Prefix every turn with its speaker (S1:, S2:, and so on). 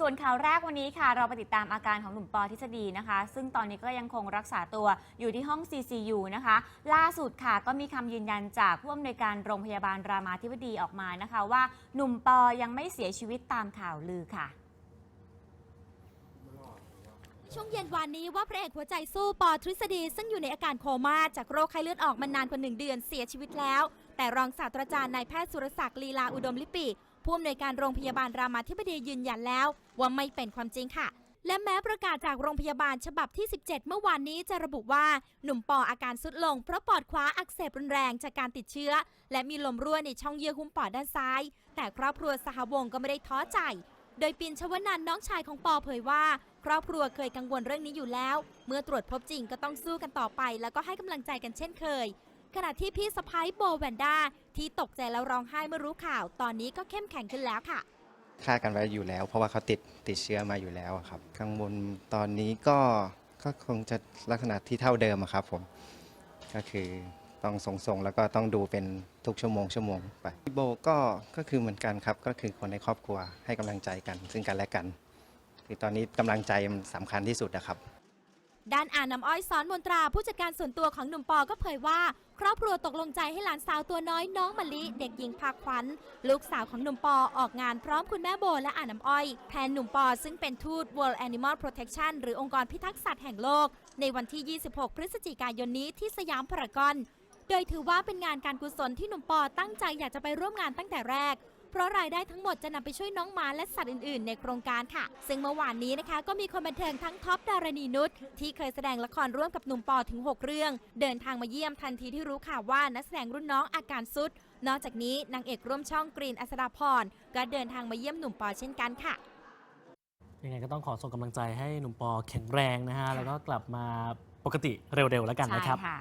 S1: ส่วนข่าวแรกวันนี้ค่ะ เราไปติดตามอาการของหนุ่มปอทฤษฎีนะคะ ซึ่งตอนนี้ก็ยังคงรักษาตัวอยู่ที่ห้อง CCU นะคะ ล่าสุดค่ะก็มีคำยืนยันจากผู้อำนวยการโรงพยาบาลรามาธิบดีออกมานะคะ ว่าหนุ่มปอยังไม่เสียชีวิตตามข่าวลือค่ะ
S2: ช่วงเย็นวานนี้ว่าพระเอกหัวใจสู้ปอทฤษฎี ซึ่งอยู่ในอาการโคม่าจากโรคไข้เลือดออกมานานกว่าหนึ่งเดือนเสียชีวิตแล้ว แต่รองศาสตราจารย์นายแพทย์สุรศักดิ์ลีลาอุดมลิปิ ผู้อำนวยการโรงพยาบาลรามาธิบดียืนยันแล้วว่าไม่เป็นความจริงค่ะ และแม้ประกาศจากโรงพยาบาลฉบับที่ 17 เมื่อวานนี้จะระบุว่าหนุ่มปออาการสุดลงเพราะปอดขวาอักเสบรุนแรงจากการติดเชื้อ และมีลมรั่วในช่องเยื่อหุ้มปอดด้านซ้าย แต่ครอบครัวสหวงก็ไม่ได้ท้อใจโดยปินชวนันน้องชายของปอเผยว่า ครอบครัวเคยกังวลเรื่องนี้อยู่แล้ว เมื่อตรวจพบจริงก็ต้องสู้กันต่อไป แล้วก็ให้กำลังใจกันเช่นเคย ขณะที่พี่สะพ้ายโบแวนด้าที่ตกใจแล้วร้องไห้เมื่อรู้ข่าว ตอนนี้ก็เข้มแข็งขึ้นแล้วค่ะ
S3: คาดกันไว้อยู่แล้ว เพราะว่าเขาติดติดเชื้อมาอยู่แล้วอะครับกังวลตอนนี้ก็ก็คงจะลักษณะที่เท่าเดิมอะครับผมก็คือต้องส่งๆแล้วก็ต้องดูเป็นทุกชั่วโมงชั่วโมงไปพี่โบก็ก็คือเหมือนกันครับ ก็คือคนในครอบครัวให้กำลังใจกัน ซึ่งกันและกัน คือตอนนี้กำลังใจมันสำคัญที่สุดนะครับ
S2: ด้านอาน้ำอ้อยสอนมนตราผู้จัดการส่วนตัวของหนุ่มปอก็เผยว่า ครอบครัวตกลงใจให้หลานสาวตัวน้อยน้องมะลิเด็กหญิงภาคขวัญลูกสาวของหนุ่มปอออกงานพร้อมคุณแม่โบและอาน้ำอ้อยแทนหนุ่มปอซึ่งเป็นทูต World Animal Protection หรือองค์กรพิทักษ์สัตว์แห่งโลก ในวันที่ 26 พฤศจิกายนนี้ที่สยามพารากอน โดยถือว่าเป็นงานการกุศลที่หนุ่มปอตั้งใจอยากจะไปร่วมงานตั้งแต่แรก เพราะรายได้ทั้งหมดจะนำไปช่วยน้องหมาและสัตว์อื่นๆ ในโครงการค่ะ ซึ่งเมื่อวานนี้นะคะ ก็มีคนบันเทิงทั้งท็อปดารณีนุชที่เคยแสดงละครร่วมกับหนุ่มปอถึง 6 เรื่อง เดินทางมาเยี่ยมทันทีที่รู้ข่าวว่านักแสดงรุ่นน้องอาการสุด นอกจากนี้นางเอกร่วมช่องกรีนอัศดาพรก็เดินทางมาเยี่ยมหนุ่มปอเช่นกันค่ะ
S4: ยังไงก็ต้องขอส่งกำลังใจให้หนุ่มปอแข็งแรงนะฮะ แล้วก็กลับมาปกติเร็วๆแล้วกันนะครับ
S1: ใช่ค่ะ